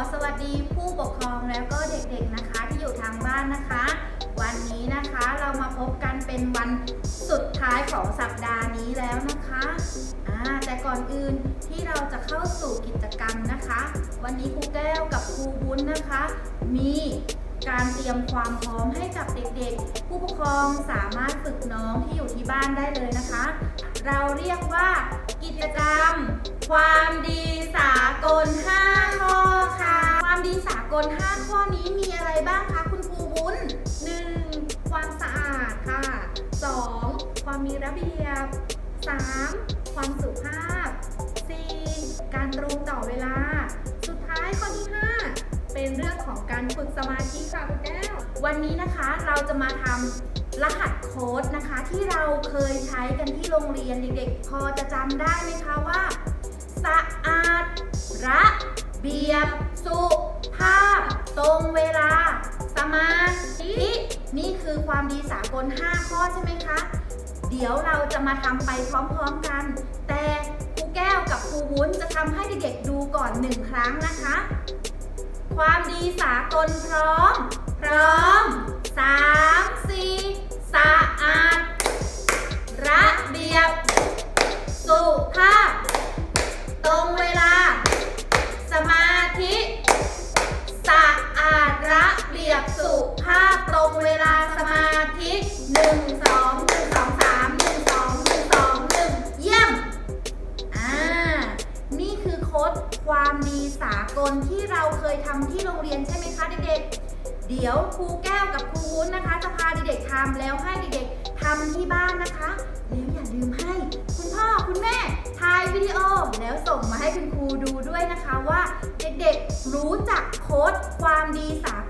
สวัสดีผู้ปกครองแล้วก็เด็กๆนะคะที่อยู่ทางบ้านนะคะ วันนี้นะคะเรามาพบกันเป็นวันสุดท้ายของสัปดาห์นี้แล้วนะคะอ่าแต่ก่อนอื่นที่เราจะเข้าสู่กิจกรรมนะคะ วันนี้ครูแก้วกับครูวุ้นนะคะ มีการเตรียมความพร้อมให้กับเด็กๆ ผู้ปกครองสามารถฝึกน้องที่อยู่ที่บ้านได้เลยนะคะ เราเรียกว่า กิจกรรม ความดีสากล 5 ข้อค่ะ ความดีสากล 5 ข้อนี้มีอะไรบ้างคะคุณครูวุ้น 1. ความสะอาดค่ะ 2. ความมีระเบียบ 3. ความสุภาพ 4. การตรงต่อเวลา สุดท้ายข้อที่ 5 เป็นเรื่องของการฝึกสมาธิค่ะคุณแก้ววันนี้นะคะเราจะมาทำรหัสโค้ดนะคะ ที่เราเคยใช้กันที่โรงเรียนเด็กๆ พอจะจำได้ไหมคะว่า สะอาด ระเบียบ สุภาพ ตรงเวลา สมาธินี่คือความดีสากล 5 ข้อใช่ไหมคะเดี๋ยวเราจะมาทำไปพร้อมๆกัน แต่ครูแก้วกับครูวุ้นจะทำให้เด็กๆดูก่อนหนึ่งครั้งนะคะ ความดีสากลพร้อม พร้อมสามสี่สะอาด ระเบียบ สุภาพ ตรงเวลา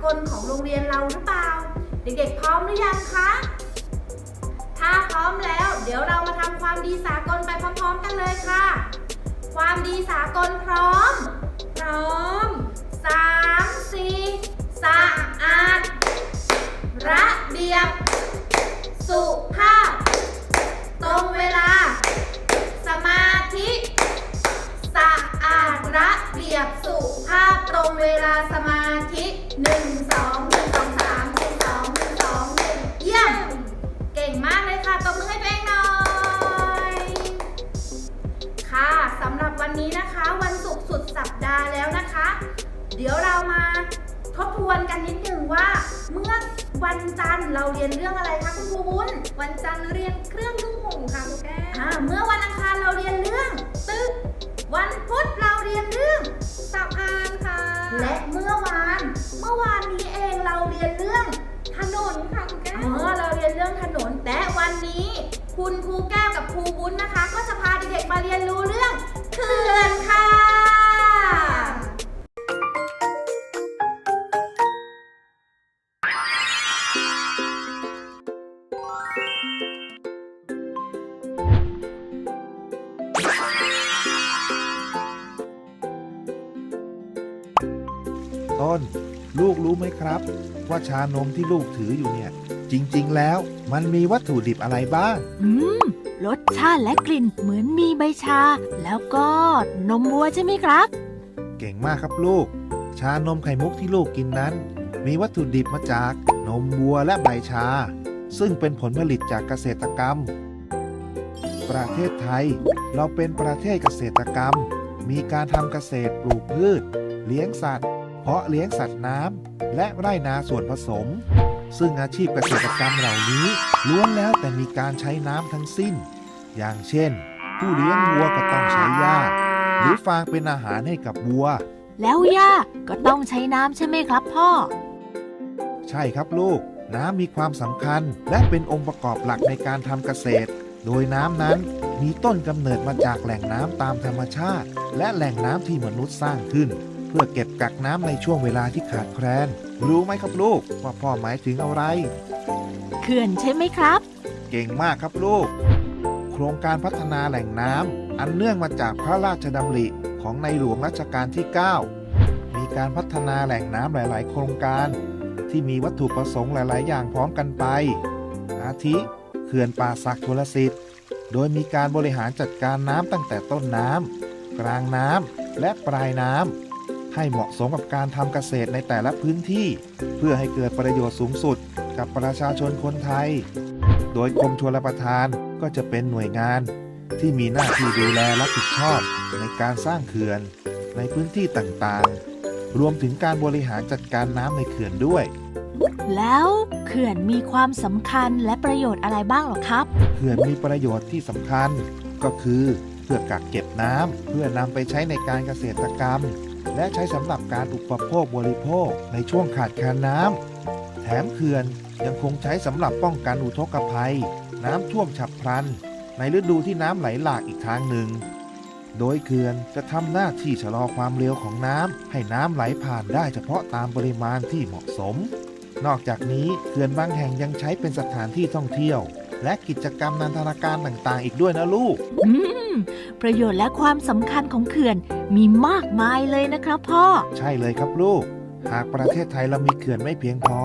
ากลของโรงเรียนเราหรือเปล่า เด็กๆพร้อมหรือยังคะ ถ้าพร้อมแล้ว เดี๋ยวเรามาทำความดีสากลไปพร้อมๆกันเลยค่ะ ความดีสากลพร้อม พร้อมสามสี่สะอาด ระเบียบ สุภาพ ตรงเวลา สมาธิสะอาดระเบียบสุภาพตรงเวลาสมาธิ หนึ่งสองหนึ่งสองสามหนึ่งสองหนึ่งสองหนึ่งเยี่ยม เก่งมากเลยค่ะตบมือให้ตัวเองหน่อย ค่ะสำหรับวันนี้นะคะ วันศุกร์สุดสัปดาห์แล้วนะคะ เดี๋ยวเรามาทบทวนกันนิดหนึ่งว่า เมื่อวันจันทร์เราเรียนเรื่องอะไรคะคุณครูวุ้นวันจันทร์เรียนเครื่องนุ่งห่มค่ะคุณแก้วอ่าเมื่อวันอังคารเราเรียนเรื่อง ตึก วันพุธเราเรียนเรื่องสะพาน และเมื่อวาน เมื่อวานนี้เองเราเรียนเรื่องถนนค่ะคุณแก้ว อ๋อ เราเรียนเรื่องถนน และวันนี้ คุณครูแก้วกับครูวุ้นนะคะ ก็ ว่าชานมที่ลูกถืออยู่เนี่ย จริงๆ แล้วมันมีวัตถุดิบอะไรบ้าง อืม รสชาติและกลิ่นเหมือนมีใบชา แล้วก็นมวัวใช่ไหมครับ เก่งมากครับลูก ชานมไข่มุกที่ลูกกินนั้น มีวัตถุดิบมาจากนมวัวและใบชา ซึ่งเป็นผลผลิตจากเกษตรกรรม ประเทศไทย เราเป็นประเทศเกษตรกรรม มีการทำเกษตรปลูกพืช เลี้ยงสัตว์เพาะเลี้ยงสัตว์น้ำและไร่นาส่วนผสม ซึ่งอาชีพเกษตรกรรมเหล่านี้ล้วนแล้วแต่มีการใช้น้ำทั้งสิ้น อย่างเช่น ผู้เลี้ยงวัวก็ต้องใช้หญ้า หรือฟางเป็นอาหารให้กับวัว แล้วย่าก็ต้องใช้น้ำใช่ไหมครับพ่อ ใช่ครับลูก น้ำมีความสำคัญและเป็นองค์ประกอบหลักในการทำเกษตร โดยน้ำนั้นมีต้นกำเนิดมาจากแหล่งน้ำตามธรรมชาติ และแหล่งน้ำที่มนุษย์สร้างขึ้น เพื่อเก็บกักน้ำในช่วงเวลาที่ขาดแคลน รู้ไหมครับลูกว่าพ่อหมายถึงอะไร เขื่อนใช่ไหมครับ เก่งมากครับลูก โครงการพัฒนาแหล่งน้ำอันเนื่องมาจากพระราชดำริของในหลวงรัชกาลที่ 9 มีการพัฒนาแหล่งน้ำหลาย ๆ โครงการ ที่มีวัตถุประสงค์หลาย ๆ อย่างพร้อมกันไป อาทิ เขื่อนป่าสักชลสิทธิ์ โดยมีการบริหารจัดการน้ำตั้งแต่ต้นน้ำกลางน้ำและปลายน้ำ ให้เหมาะสมกับการทำเกษตรในแต่ละพื้นที่ เพื่อให้เกิดประโยชน์สูงสุดกับประชาชนคนไทย โดยกรมชลประทานก็จะเป็นหน่วยงาน ที่มีหน้าที่ดูแลรับผิดชอบ ในการสร้างเขื่อน ในพื้นที่ต่างๆ รวมถึงการบริหารจัดการน้ำในเขื่อนด้วย แล้วเขื่อนมีความสำคัญและประโยชน์อะไรบ้างหรอครับ เขื่อนมีประโยชน์ที่สำคัญ ก็คือเพื่อกักเก็บน้ำเพื่อนำไปใช้ในการเกษตรกรรม และใช้สำหรับการอุปโภคบริโภคในช่วงขาดแคลนน้ำ แถมเขื่อนยังคงใช้สำหรับป้องกันอุทกภัย น้ำท่วมฉับพลัน ในฤดูที่น้ำไหลหลากอีกทางหนึ่ง โดยเขื่อนจะทำหน้าที่ชะลอความเร็วของน้ำให้น้ำไหลผ่านได้เฉพาะตามปริมาณที่เหมาะสม นอกจากนี้เขื่อนบางแห่งยังใช้เป็นสถานที่ท่องเที่ยว และกิจกรรมนันทนาการต่างๆ อีกด้วยนะลูก อืม ประโยชน์และความสำคัญของเขื่อนมีมากมายเลยนะครับพ่อ ใช่เลยครับลูก หากประเทศไทยเรามีเขื่อนไม่เพียงพอ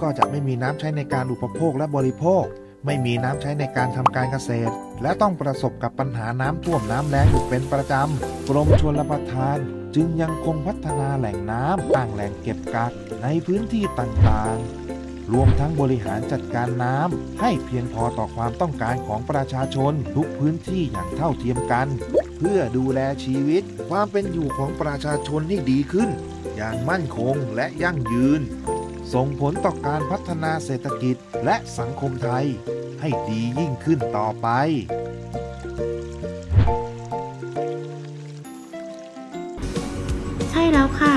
ก็จะไม่มีน้ำใช้ในการอุปโภคและบริโภค ไม่มีน้ำใช้ในการทำการเกษตร และต้องประสบกับปัญหาน้ำท่วมน้ำแล้งอยู่เป็นประจำกรมชลประทาน จึงยังคงพัฒนาแหล่งน้ำตั้งแหล่งเก็บกักในพื้นที่ต่างๆ รวมทั้งบริหารจัดการน้ำให้เพียงพอต่อความต้องการของประชาชนทุกพื้นที่อย่างเท่าเทียมกัน เพื่อดูแลชีวิต ความเป็นอยู่ของประชาชนให้ดีขึ้น อย่างมั่นคงและยั่งยืน ส่งผลต่อการพัฒนาเศรษฐกิจและสังคมไทย ให้ดียิ่งขึ้นต่อไปใช่แล้วค่ะ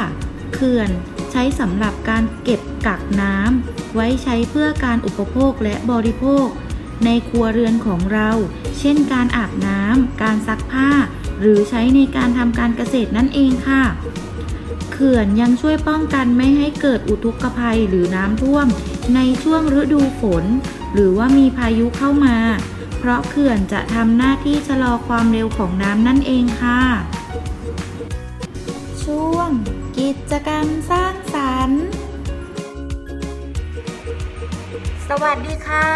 เขื่อนใช้สำหรับการเก็บกักน้ำ ไว้ใช้เพื่อการอุปโภคและบริโภค ในครัวเรือนของเรา เช่นการอาบน้ำการซักผ้า หรือใช้ในการทำการเกษตรนั่นเองค่ะ เขื่อนยังช่วยป้องกันไม่ให้เกิดอุทกภัยหรือน้ำท่วม ในช่วงฤดูฝน หรือว่ามีพายุเข้ามา เพราะเขื่อนจะทำหน้าที่ชะลอความเร็วของน้ำนั่นเองค่ะ ช่วง กิจกรรมสร้างสรรค์ สวัสดีค่ะ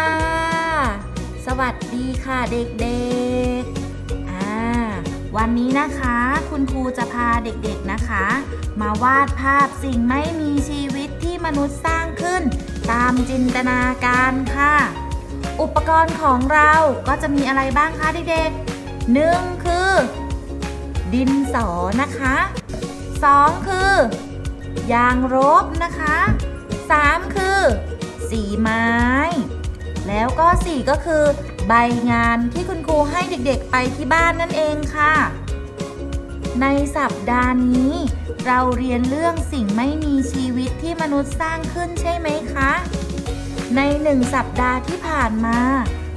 สวัสดีค่ะเด็กๆอ่าวันนี้นะคะ คุณครูจะพาเด็กๆนะคะ มาวาดภาพสิ่งไม่มีชีวิตที่มนุษย์สร้างขึ้น ตามจินตนาการค่ะ อุปกรณ์ของเราก็จะมีอะไรบ้างคะเด็กๆหนึ่งคือ ดินสอนะคะสองคือยางรบนะคะ3คือ สีไม้ แล้วก็ 4 ก็คือ ใบงานที่คุณครูให้เด็กๆไปที่บ้านนั่นเองค่ะ ในสัปดาห์นี้ เราเรียนเรื่องสิ่งไม่มีชีวิตที่มนุษย์สร้างขึ้นใช่ไหมคะ ในหนึ่งสัปดาห์ที่ผ่านมา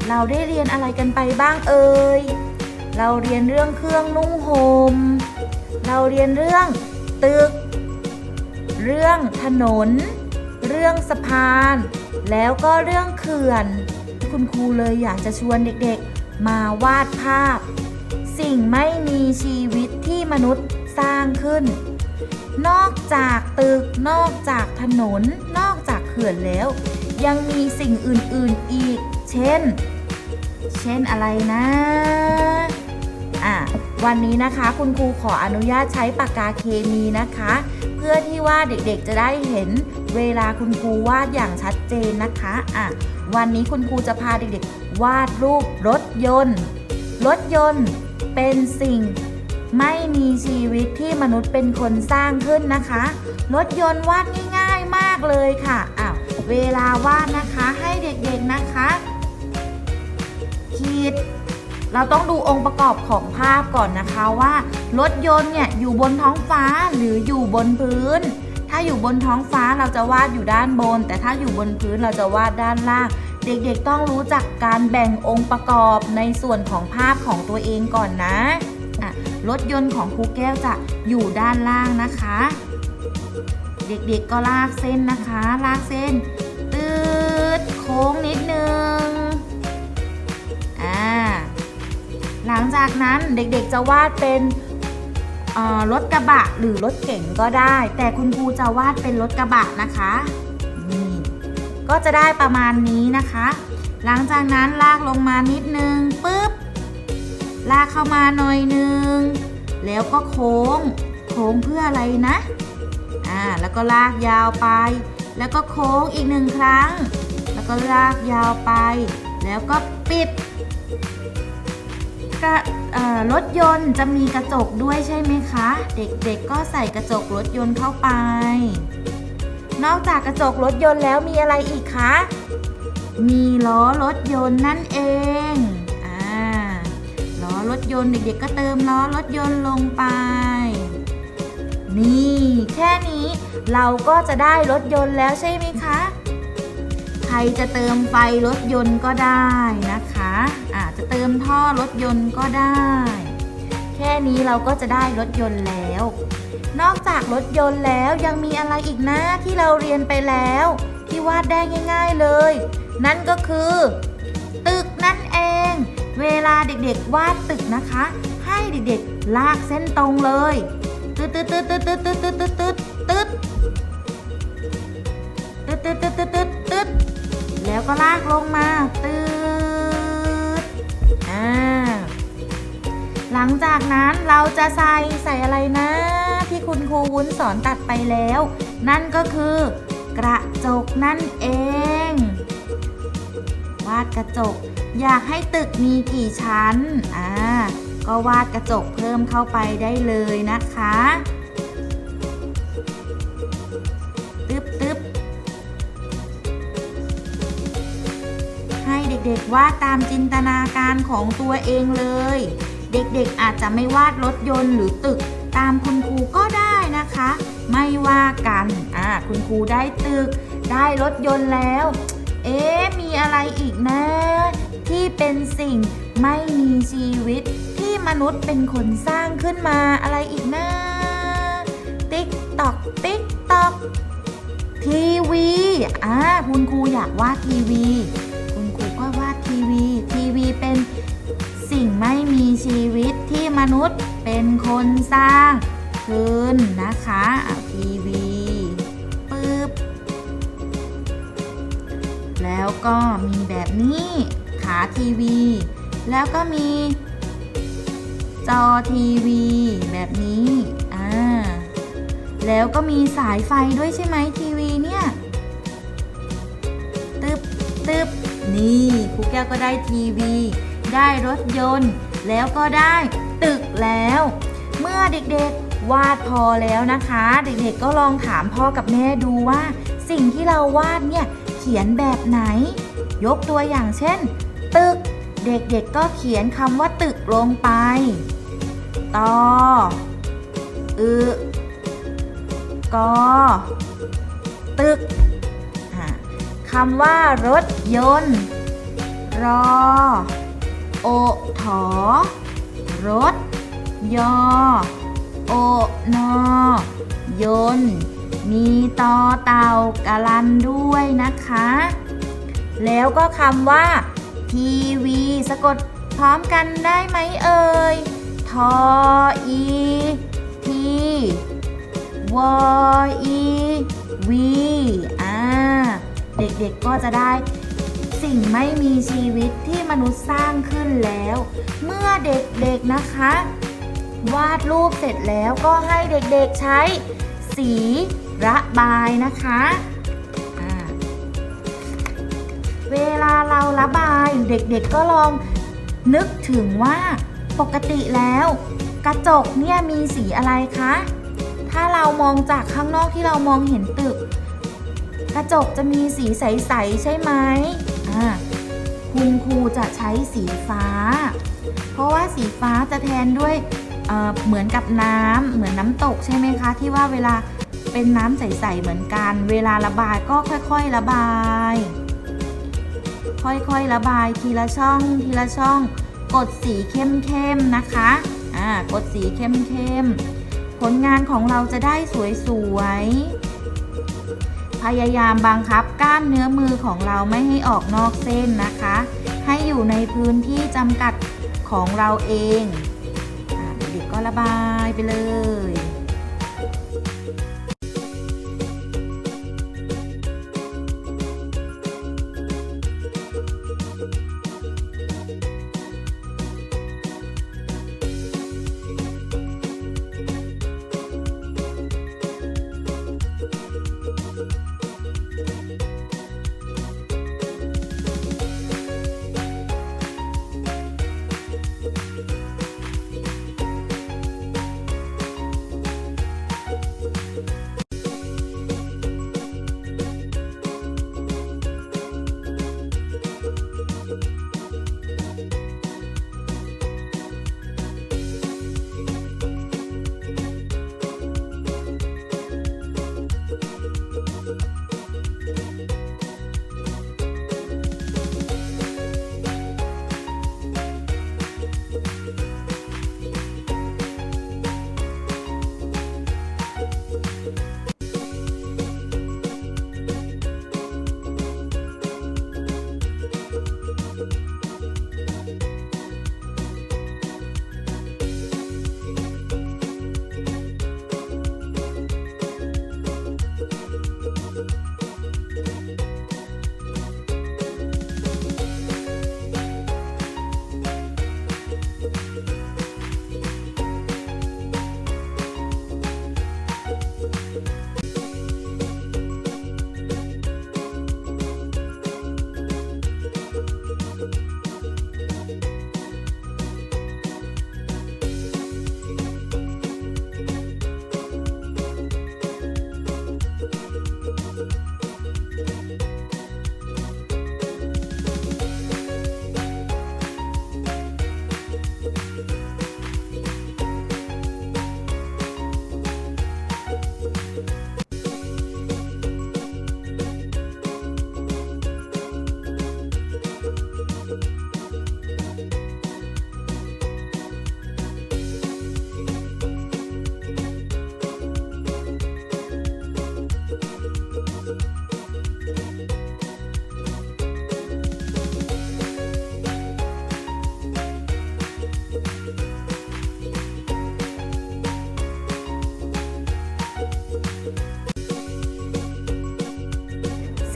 เราได้เรียนอะไรกันไปบ้างเอ่ย เราเรียนเรื่องเครื่องนุ่งห่ม เราเรียนเรื่องตึก เรื่องถนน เรื่องสะพาน แล้วก็เรื่องเขื่อน คุณครูเลยอยากจะชวนเด็กๆ มาวาดภาพ สิ่งไม่มีชีวิตที่มนุษย์สร้างขึ้น นอกจากตึก นอกจากถนน นอกจากเขื่อนแล้ว ยังมีสิ่งอื่นๆอีก เช่น เช่นอะไรนะอะวันนี้นะคะคุณครูขออนุญาตใช้ปากกาเคมีนะคะ พื่อที่ว่าเด็กๆจะได้เห็นเวลาคุณครูวาดอย่างชัดเจนนะคะอะวันนี้คุณครูจะพาเด็กๆ วาดรูปรถยนต์ รถยนต์เป็นสิ่งไม่มีชีวิตที่มนุษย์เป็นคนสร้างขึ้นนะคะ รถยนต์วาดง่ายๆมากเลยค่ะอ้าวเวลาวาดนะคะให้เด็กๆนะคะ ขีด เราต้องดูองค์ประกอบของภาพก่อนนะคะว่ารถยนต์เนี่ยอยู่บนท้องฟ้าหรืออยู่บนพื้น ถ้าอยู่บนท้องฟ้าเราจะวาดอยู่ด้านบน แต่ถ้าอยู่บนพื้นเราจะวาดด้านล่าง เด็กๆต้องรู้จักการแบ่งองค์ประกอบในส่วนของภาพของตัวเองก่อนนะะรถยนต์ของครูแก้วจะอยู่ด้านล่างนะคะ เด็กๆก็ลากเส้นนะคะ ลากเส้นตืดโค้งนิดนึง หลังจากนั้นเด็กๆจะวาดเป็นรถกระบะหรือรถเก๋งก็ได้ แต่คุณครูจะวาดเป็นรถกระบะนะคะนี่ก็จะได้ประมาณนี้นะคะ หลังจากนั้นลากลงมานิดนึงปุ๊บลากเข้ามาหน่อยนึง แล้วก็โค้ง โค้งเพื่ออะไรนะอ่าแล้วก็ลากยาวไป แล้วก็โค้งอีกหนึ่งครั้ง แล้วก็ลากยาวไป แล้วก็ปิด ระรถยนต์จะมีกระจกด้วยใช่ไหมคะ เด็กๆก็ใส่กระจกรถยนต์เข้าไป นอกจากกระจกรถยนต์แล้วมีอะไรอีกคะ มีล้อรถยนต์นั่นเองอ่าล้อรถยนต์เด็กๆก็เติมล้อรถยนต์ลงไป นี่ แค่นี้เราก็จะได้รถยนต์แล้วใช่ไหมคะ ใครจะเติมไฟรถยนต์ก็ได้นะคะอาจจะเติมท่อรถยนต์ก็ได้ แค่นี้เราก็จะได้รถยนต์แล้ว นอกจากรถยนต์แล้วยังมีอะไรอีกนะที่เราเรียนไปแล้ว ที่วาดได้ง่าย ๆเลย นั่นก็คือ ตึกนั่นเอง เวลาเด็กๆวาดตึกนะคะ ให้เด็กๆลากเส้นตรงเลยตึ๊ดตึ๊ดตึ๊ดตึ๊ดตึ๊ดตึ๊ดตึ๊ดตึ๊ดตึ๊ดตึ๊ดตึ๊ด ก็ลากลงมาตึ๊ดอ่าหลังจากนั้นเราจะใส่ใส่อะไรนะ ที่คุณครูวุ้นสอนตัดไปแล้ว นั่นก็คือกระจกนั่นเอง วาดกระจก อยากให้ตึกมีกี่ชั้นอ่าก็วาดกระจกเพิ่มเข้าไปได้เลยนะคะ ด็กๆวาดตามจินตนาการของตัวเองเลย เด็กๆอาจจะไม่วาดรถยนต์หรือตึก ตามคุณครูก็ได้นะคะ ไม่ว่ากันอ่าคุณครูได้ตึก ได้รถยนต์แล้ว เอ๊ะมีอะไรอีกนะ ที่เป็นสิ่งไม่มีชีวิตที่มนุษย์เป็นคนสร้างขึ้นมาอะไรอีกนะติ๊กตอกติ๊กตอกทีวี อ่า คุณครูอยากวาดทีวี ทีวี ทีวีเป็นสิ่งไม่มีชีวิตที่มนุษย์เป็นคนสร้างขึ้นนะคะเอาทีวีปึ๊บแล้วก็มีแบบนี้ขาทีวี แล้วก็มี จอทีวี แบบนี้อ่าแล้วก็มีสายไฟด้วยใช่ไหมทีวี นี่ครูแก้วก็ได้ทีวี ได้รถยนต์ แล้วก็ได้ตึกแล้ว เมื่อเด็กๆวาดพอแล้วนะคะ เด็กๆก็ลองถามพ่อกับแม่ดูว่า สิ่งที่เราวาดเนี่ยเขียนแบบไหน ยกตัวอย่างเช่น ตึก เด็กๆก็เขียนคำว่าตึกลงไปตออึกอตึก คำว่ารถยนต์ รอ โอถอรถ ยอ โอนอยนต์ มีตอเต่ากะลันด้วยนะคะ แล้วก็คำว่า ทีวี สะกดพร้อมกันได้ไหมเอ่ย ทออีทีวออีวี อ่า เด็กๆก็จะได้สิ่งไม่มีชีวิตที่มนุษย์สร้างขึ้นแล้ว เมื่อเด็กๆนะคะ วาดรูปเสร็จแล้วก็ให้เด็กๆใช้ สีระบายนะคะเวลาเราระบายเด็กๆก็ลองนึกถึงว่าปกติแล้ว กระจกเนี่ยมีสีอะไรคะ ถ้าเรามองจากข้างนอกที่เรามองเห็นตึก กระจกจะมีสีใส ๆ ใช่ไหมอ่าคุณครูจะใช้สีฟ้า เพราะว่าสีฟ้าจะแทนด้วยเเหมือนกับน้ำเหมือนน้ำตกใช่ไหมคะ ที่ว่าเวลาเป็นน้ำใส ๆ เหมือนกัน เวลาระบายก็ค่อย ๆ ระบาย ค่อยๆ ระบายทีละช่อง ทีละช่อง กดสีเข้ม ๆ นะคะ อ่า กดสีเข้ม ๆ ผลงานของเราจะได้สวย ๆ พยายามบังคับกล้ามเนื้อมือของเราไม่ให้ออกนอกเส้นนะคะ ให้อยู่ในพื้นที่จำกัดของเราเองอเด็กก็ระบายไปเลย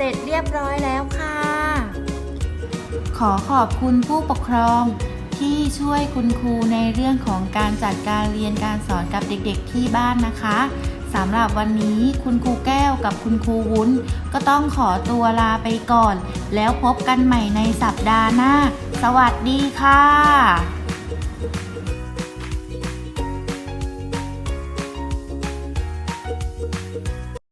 ร็จเรียบร้อยแล้วค่ะ ขอขอบคุณผู้ปกครองที่ช่วยคุณครูในเรื่องของการจัดการเรียนการสอนกับเด็กๆที่บ้านนะคะสำหรับวันนี้คุณครูแก้วกับคุณครูวุ้น ก็ต้องขอตัวลาไปก่อน แล้วพบกันใหม่ในสัปดาห์หน้า สวัสดีค่ะ